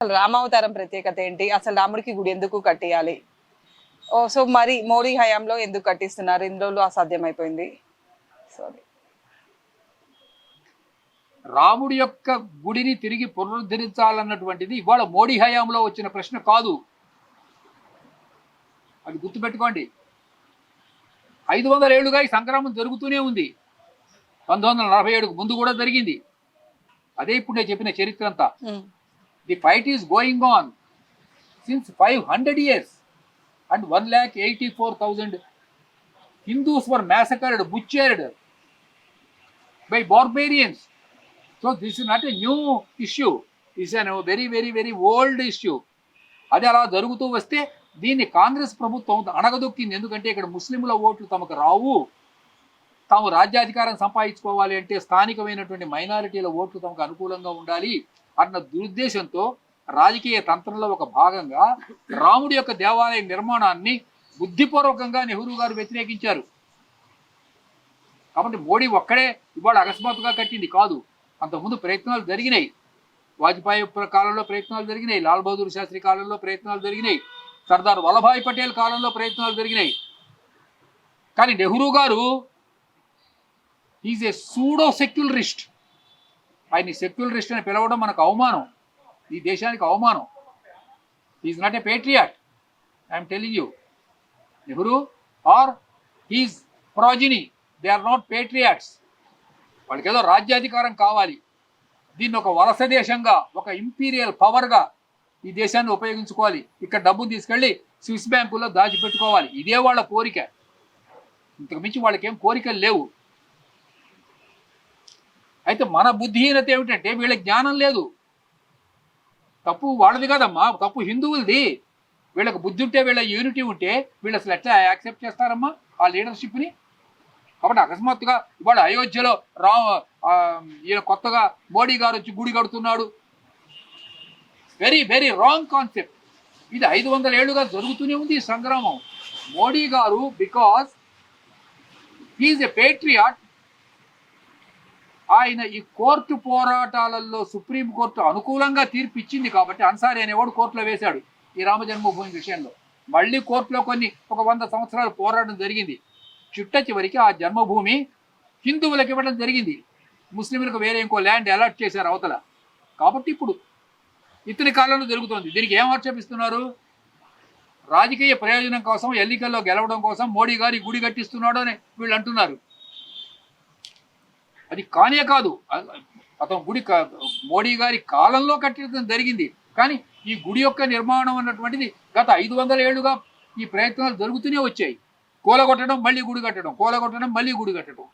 అసలు రామావతారం ప్రత్యేకత ఏంటి? అసలు రాముడికి గుడి ఎందుకు కట్టియాలి? ఓ సో మరి మోడీ హయాంలో ఎందుకు కట్టిస్తున్నారు? ఇన్ని రోజులు అసాధ్యమైపోయింది. సారీ రాముడి యొక్క గుడిని తిరిగి పునరుద్ధరించాలన్నటువంటిది ఇవాళ మోడీ హయాంలో వచ్చిన ప్రశ్న కాదు. అది గుర్తుపెట్టుకోండి. ఐదు వందల ఏళ్ళుగా ఈ సంగ్రామం జరుగుతూనే ఉంది. పంతొమ్మిది వందల నలభై ఏడుకు ముందు కూడా జరిగింది. అదే ఇప్పుడు నేను చెప్పిన చరిత్ర అంతా. The fight is going on since five hundred years and one lakh eighty four thousand Hindus were massacred butchered by barbarians so this is not a new issue is an very very very old issue అది అలా జరుగుతూ వస్తే దీన్ని కాంగ్రెస్ ప్రభుత్వం అణగదొక్కింది. ఎందుకంటే ఇక్కడ ముస్లింల ఓట్లు తమకు రావు. తాము రాజ్యాధికారం సంపాదించుకోవాలి అంటే స్థానికమైనటువంటి మైనారిటీల ఓట్లు తమకు అనుకూలంగా ఉండాలి. అన్న దురుద్దేశంతో రాజకీయ తంత్రంలో ఒక భాగంగా రాముడి యొక్క దేవాలయ నిర్మాణాన్ని బుద్ధిపూర్వకంగా నెహ్రూ గారు వ్యతిరేకించారు. కాబట్టి మోడీ ఒక్కడే ఇవాళ అకస్మాత్తుగా కట్టింది కాదు. అంతకుముందు ప్రయత్నాలు జరిగినాయి. వాజ్పేయి కాలంలో ప్రయత్నాలు జరిగినాయి. లాల్ బహదూర్ శాస్త్రి కాలంలో ప్రయత్నాలు జరిగినాయి. సర్దార్ వల్లభాయ్ పటేల్ కాలంలో ప్రయత్నాలు జరిగినాయి. కానీ నెహ్రూ గారు ఈజ్ ఏ సూడో సెక్యులరిస్ట్ ఆయన్ని సెక్యులరిస్ట్ అని పిలవడం మనకు అవమానం. ఈ దేశానికి అవమానం. Is not a patriot I'm telling you Nehru are his progeny they are not patriots వాళ్ళకి ఏదో రాజ్యాధికారం కావాలి. దీన్ని ఒక వలస దేశంగా ఒక ఇంపీరియల్ పవర్గా ఈ దేశాన్ని ఉపయోగించుకోవాలి. ఇక్కడ డబ్బు తీసుకెళ్ళి స్విస్ బ్యాంకుల్లో దాచిపెట్టుకోవాలి. ఇదే వాళ్ళ కోరిక. ఇంతకు మించి వాళ్ళకేం కోరికలు లేవు. అయితే మన బుద్ధిహీనత ఏమిటంటే వీళ్ళకి జ్ఞానం లేదు. తప్పు వాళ్ళది కాదమ్మా తప్పు హిందువులది. వీళ్ళకి బుద్ధి ఉంటే వీళ్ళ యూనిటీ ఉంటే వీళ్ళు అసలు ఎట్లా యాక్సెప్ట్ చేస్తారమ్మా ఆ లీడర్షిప్ని కాబట్టి అకస్మాత్తుగా ఇవాళ అయోధ్యలో రా ఈయన కొత్తగా మోడీ గారు వచ్చి గుడి కడుతున్నాడు. వెరీ వెరీ రాంగ్ కాన్సెప్ట్ ఇది ఐదు వందల ఏళ్ళుగా జరుగుతూనే ఉంది ఈ సంగ్రామం. మోడీ గారు బికాస్ హీఈస్ ఎ పేట్రియాట్ ఆయన ఈ కోర్టు పోరాటాలలో సుప్రీం కోర్టు అనుకూలంగా తీర్పు ఇచ్చింది కాబట్టి అన్సారీ అనేవాడు కోర్టులో వేశాడు ఈ రామ జన్మభూమి విషయంలో. మళ్ళీ కోర్టులో కొన్ని ఒక వంద సంవత్సరాలు పోరాటం జరిగింది. చిట్ట చివరికి ఆ జన్మభూమి హిందువులకు ఇవ్వడం జరిగింది. ముస్లింలకు వేరే ఇంకో ల్యాండ్ అలాట్ చేశారు అవతల. కాబట్టి ఇప్పుడు ఇతని కాలంలో జరుగుతోంది. దీనికి ఏం ఆక్షేపిస్తున్నారు? రాజకీయ ప్రయోజనం కోసం ఎన్నికల్లో గెలవడం కోసం మోడీ గారి గుడి కట్టిస్తున్నాడు అని వీళ్ళు అంటున్నారు. అది కానే కాదు. అతను గుడి మోడీ గారి కాలంలో కట్టడం జరిగింది. కానీ ఈ గుడి యొక్క నిర్మాణం అన్నటువంటిది గత ఐదు వందల ఏళ్ళుగా ఈ ప్రయత్నాలు జరుగుతూనే వచ్చాయి. కూలగొట్టడం మళ్ళీ గుడి కట్టడం కూలగొట్టడం మళ్ళీ గుడి కట్టడం.